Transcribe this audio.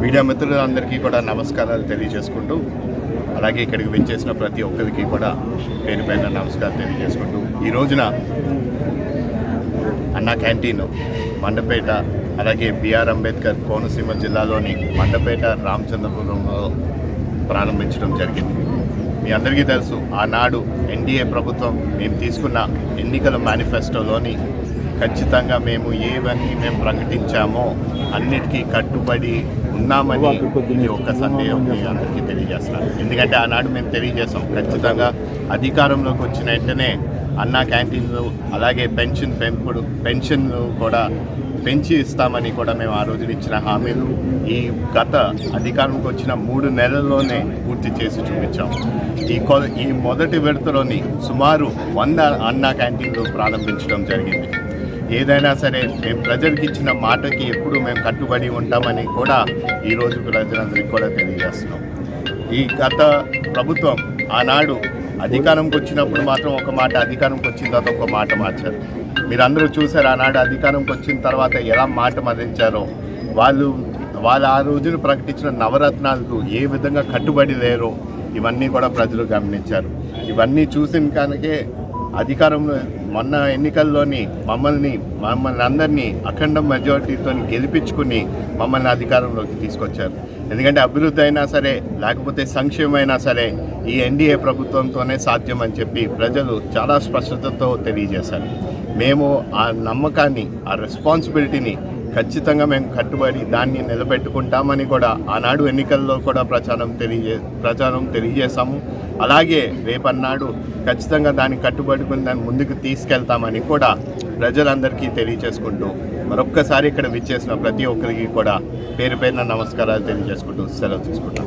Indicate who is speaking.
Speaker 1: Media మిత్రులందరికీ కూడా నమస్కారాలు తెలియజేసుకుంటూ అలాగే ఇక్కడికి విచ్చేసిన ప్రతి ఒక్కరికి కూడా పేరు పైన నమస్కారం తెలియజేసుకుంటూ ఈ రోజున అన్నా క్యాంటీన్ మండపేట అలాగే బిఆర్ అంబేద్కర్ కోనసీమ జిల్లాలోని మండపేట రామచంద్రపురంలో ప్రారంభించడం జరిగింది. మీ అందరికీ తెలుసు ఆనాడు ఎన్డీఏ ప్రభుత్వం మేము తీసుకున్న ఎన్నికల మేనిఫెస్టోలోని ఖచ్చితంగా మేము ఏవన్నీ మేము ప్రకటించామో అన్నిటికీ కట్టుబడి ఉన్నామని ఇది ఒక్క సందేహం అందరికీ తెలియజేస్తాను. ఎందుకంటే ఆనాడు మేము తెలియజేస్తాం ఖచ్చితంగా అధికారంలోకి వచ్చిన వెంటనే అన్న క్యాంటీన్లు అలాగే పెన్షన్ పెంపుడు పెన్షన్లు కూడా పెంచి ఇస్తామని కూడా మేము ఆ రోజున ఇచ్చిన హామీలు ఈ గత అధికారంకి వచ్చిన మూడు నెలల్లోనే పూర్తి చేసి చూపించాం. ఈ కొ ఈ మొదటి విడతలోని సుమారు వంద అన్నా క్యాంటీన్లు ప్రారంభించడం జరిగింది. ఏదైనా సరే మేము ప్రజలకు ఇచ్చిన మాటకి ఎప్పుడు మేము కట్టుబడి ఉంటామని కూడా ఈరోజు ప్రజలందరికీ కూడా తెలియజేస్తున్నాం. ఈ గత ప్రభుత్వం ఆనాడు అధికారంకి వచ్చినప్పుడు మాత్రం ఒక మాట అధికారంకి వచ్చిన తర్వాత ఒక మాట మార్చారు. మీరందరూ చూసారు ఆనాడు అధికారంకి వచ్చిన తర్వాత ఎలా మాట మదించారో. వాళ్ళు వాళ్ళు ఆ రోజున ప్రకటించిన నవరత్నాలకు ఏ విధంగా కట్టుబడి లేరో ఇవన్నీ కూడా ప్రజలు గమనించారు. ఇవన్నీ చూసిన కనుకే అధికారంలో మొన్న ఎన్నికల్లోని మమ్మల్ని మమ్మల్ని అందరినీ అఖండ మెజారిటీతో గెలిపించుకుని మమ్మల్ని అధికారంలోకి తీసుకొచ్చారు. ఎందుకంటే అభివృద్ధి అయినా సరే లేకపోతే సంక్షేమైనా సరే ఈ ఎన్డీఏ ప్రభుత్వంతోనే సాధ్యం అని చెప్పి ప్రజలు చాలా స్పష్టతతో తెలియజేశారు. మేము ఆ నమ్మకాన్ని ఆ రెస్పాన్సిబిలిటీని ఖచ్చితంగా మేము కట్టుబడి దాన్ని నిలబెట్టుకుంటామని కూడా ఆనాడు ఎన్నికల్లో కూడా ప్రచారం తెలియజే ప్రచారం తెలియజేశాము. అలాగే రేపన్నాడు ఖచ్చితంగా దాన్ని కట్టుబడుకుని దాన్ని ముందుకు తీసుకెళ్తామని కూడా ప్రజలందరికీ తెలియచేసుకుంటూ మరొక్కసారి ఇక్కడ విచ్చేసిన ప్రతి ఒక్కరికి కూడా పేరు పేరున నమస్కారాలు తెలియజేసుకుంటూ సెలవు తీసుకుంటాం